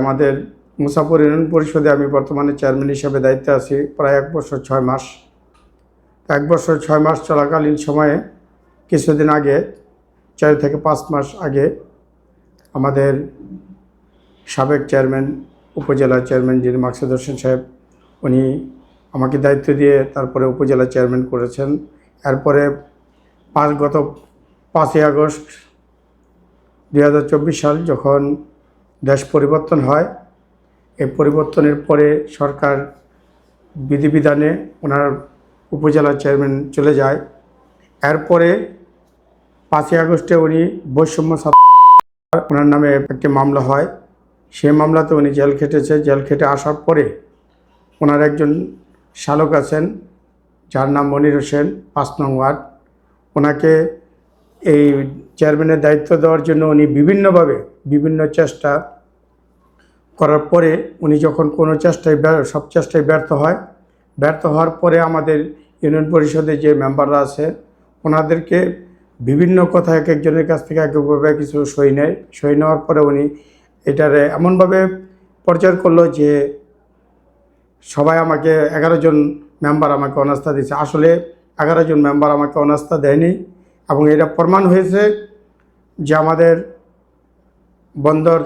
আমাদের মুসাফর ইউনিয়ন পরিষদে আমি বর্তমানে চেয়ারম্যান হিসেবে দায়িত্বে আছি প্রায় এক বছর ছয় মাস। এক বছর ছয় মাস চলাকালীন সময়ে কিছুদিন আগে, চার থেকে পাঁচ মাস আগে আমাদের সাবেক চেয়ারম্যান, উপজেলা চেয়ারম্যান যিনি মাকসুদ হোসেন সাহেব, উনি আমাকে দায়িত্ব দিয়ে তারপরে উপজেলা চেয়ারম্যান করেছেন। এরপরে পাঁচ গত পাঁচই আগস্ট দু হাজার চব্বিশ সাল যখন দেশ পরিবর্তন হয়। এই পরিবর্তনের পরে সরকার বিধিবিধানে ওনার উপজেলা চেয়ারম্যান চলে যায়। এরপরে পাঁচই আগস্টে উনি বৈষম্য ওনার নামে একটি মামলা হয়। সেই মামলাতে উনি জেল খেটেছে। জেল খেটে আসার পরে ওনার একজন শালক আছেন, যার নাম মনির হোসেন, পাঁচ নং ওয়ার্ড। ওনাকে এই চেয়ারম্যানের দায়িত্ব দেওয়ার জন্য উনি বিভিন্নভাবে, বিভিন্ন চেষ্টা করার পরে উনি যখন কোনো চেষ্টায় সব চেষ্টায় ব্যর্থ হয়, ব্যর্থ হওয়ার পরে আমাদের ইউনিয়ন পরিষদের যে মেম্বাররা আছে, ওনাদেরকে বিভিন্ন কথা এক একজনের কাছ থেকে এক একভাবে কিছু সই নেয়। সই নেওয়ার পরে উনি এটারে এমনভাবে প্রচার করল যে সবাই আমাকে এগারো জন মেম্বার আমাকে অনাস্থা দিয়েছে। আসলে এগারো জন মেম্বার আমাকে অনাস্থা দেয়নি এবং এটা প্রমাণ হয়েছে যে আমাদের বন্দর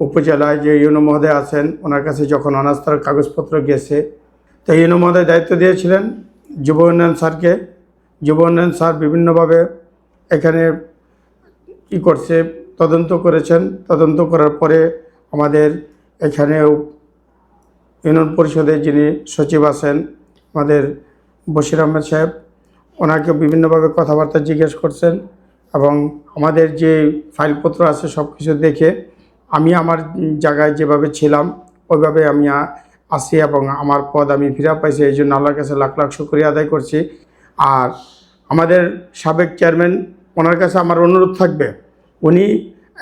উপজেলায় যে ইউনো মহোদয় আছেন, ওনার কাছে যখন অনাস্থার কাগজপত্র গেছে, তো ইউনো মহোদয় দায়িত্ব দিয়েছিলেন যুব উন্নয়ন স্যারকে। যুব উন্নয়ন স্যার বিভিন্নভাবে এখানে ই করছে, তদন্ত করেছেন। তদন্ত করার পরে আমাদের এখানে ইউনিয়ন পরিষদের যিনি সচিব আছেন, আমাদের বশির আহমেদ সাহেব, ওনাকে বিভিন্নভাবে কথাবার্তা জিজ্ঞেস করছেন এবং আমাদের যে ফাইলপত্র আছে সব কিছু দেখে আমি আমার জায়গায় যেভাবে ছিলাম, ওইভাবে আমি আসি এবং আমার পদ আমি ফিরে পাইছি, এই জন্য আল্লাহর কাছে লাখ লাখ শুক্রিয়া আদায় করছি। আর আমাদের সাবেক চেয়ারম্যান, ওনার কাছে আমার অনুরোধ থাকবে, উনি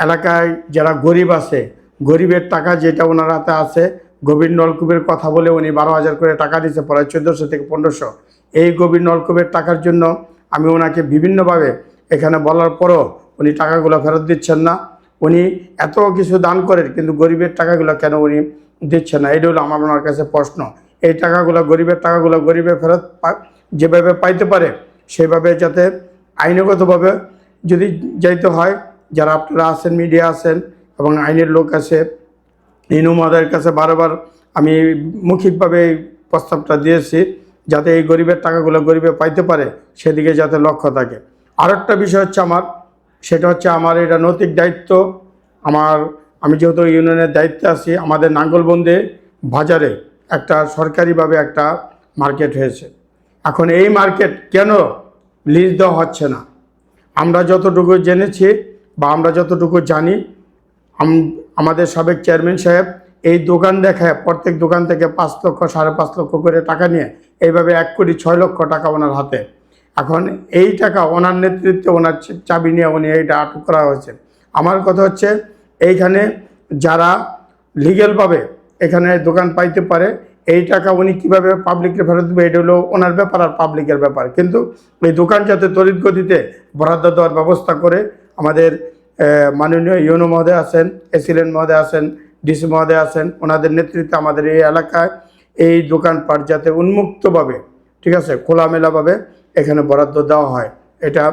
এলাকায় যারা গরিব আছে, গরিবের টাকা যেটা ওনার হাতে আছে, গভীর নলকূপের কথা বলে উনি বারো হাজার করে টাকা দিচ্ছে প্রায় চোদ্দোশো থেকে পনেরোশো। এই গভীর নলকূপের টাকার জন্য আমি ওনাকে বিভিন্নভাবে এখানে বলার পরও উনি টাকাগুলো ফেরত দিচ্ছেন না। উনি এত কিছু দান করেন, কিন্তু গরিবের টাকাগুলো কেন উনি দিচ্ছেন না? এটা হলো আমার ওনার কাছে প্রশ্ন। এই টাকাগুলো গরিবের টাকাগুলো গরিবে ফেরত যেভাবে পাইতে পারে, সেভাবে যাতে আইনগতভাবে যদি যাইতে হয়, যারা আপনারা আছেন, মিডিয়া আছেন এবং আইনের লোক আছে, ইনু মহোদয়ের কাছে বারবার আমি মৌখিকভাবে এই প্রস্তাবটা দিয়েছি, যাতে এই গরিবের টাকাগুলো গরিবে পাইতে পারে, সেদিকে যাতে লক্ষ্য থাকে। আর একটা বিষয় হচ্ছে আমার সেটা হচ্ছে আমার এটা নৈতিক দায়িত্ব। আমার, আমি যেহেতু ইউনিয়নের দায়িত্বে আছি, আমাদের নাঙ্গলবন্দে বাজারে একটা সরকারিভাবে একটা মার্কেট হয়েছে। এখন এই মার্কেট কেন লিজ দেওয়া হচ্ছে না? আমরা যতটুকু জেনেছি বা আমরা যতটুকু জানি আমাদের সাবেক চেয়ারম্যান সাহেব এই দোকান দেখায়, প্রত্যেক দোকান থেকে পাঁচ লক্ষ, সাড়ে পাঁচ লক্ষ করে টাকা নিয়ে, এইভাবে এক কোটি ছয় লক্ষ টাকা ওনার হাতে। এখন এই টাকা ওনার নেতৃত্বে ওনার চাবি নিয়ে উনি এইটা আটক করা হয়েছে। আমার কথা হচ্ছে, এইখানে যারা লিগেলভাবে এখানে দোকান পাইতে পারে, এই টাকা উনি কীভাবে পাবলিককে ফেরত দেবে, এটা হলো ওনার ব্যাপার আর পাবলিকের ব্যাপার। কিন্তু এই দোকান যাতে তড়িৎ গতিতে বরাদ্দ দেওয়ার ব্যবস্থা করে, আমাদের মাননীয় ইউনো মহোদয় আছেন, এসিলেন মহোদয় আছেন, ডিসি মহোদয় আছেন, ওনাদের নেতৃত্বে আমাদের এই এলাকায় এই দোকানপাট যাতে উন্মুক্তভাবে, ঠিক আছে, খোলামেলাভাবে এখানে বরাদ্দ দেওয়া হয়। এটা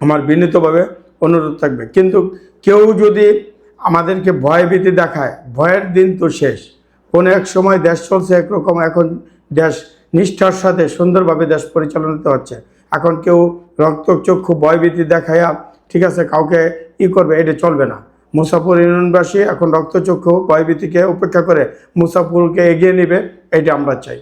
আমার বিনীতভাবে অনুরোধ থাকবে। কিন্তু কেউ যদি আমাদেরকে ভয় ভীতি দেখায়, ভয়ের দিন তো শেষ। কোনো এক সময় দেশ চলছে একরকম, এখন দেশ নিষ্ঠার সাথে সুন্দরভাবে দেশ পরিচালনা হচ্ছে। এখন কেউ রক্তচক্ষু ভয়ভীতি দেখায়া ঠিক আছে, কাউকে ই করবে, এটা চলবে না। মুসাফুর ইউনিয়নবাসী এখন রক্তচক্ষু ভয়ভীতিকে উপেক্ষা করে মুসাফুরকে এগিয়ে নেবে, এটা আমরা চাই।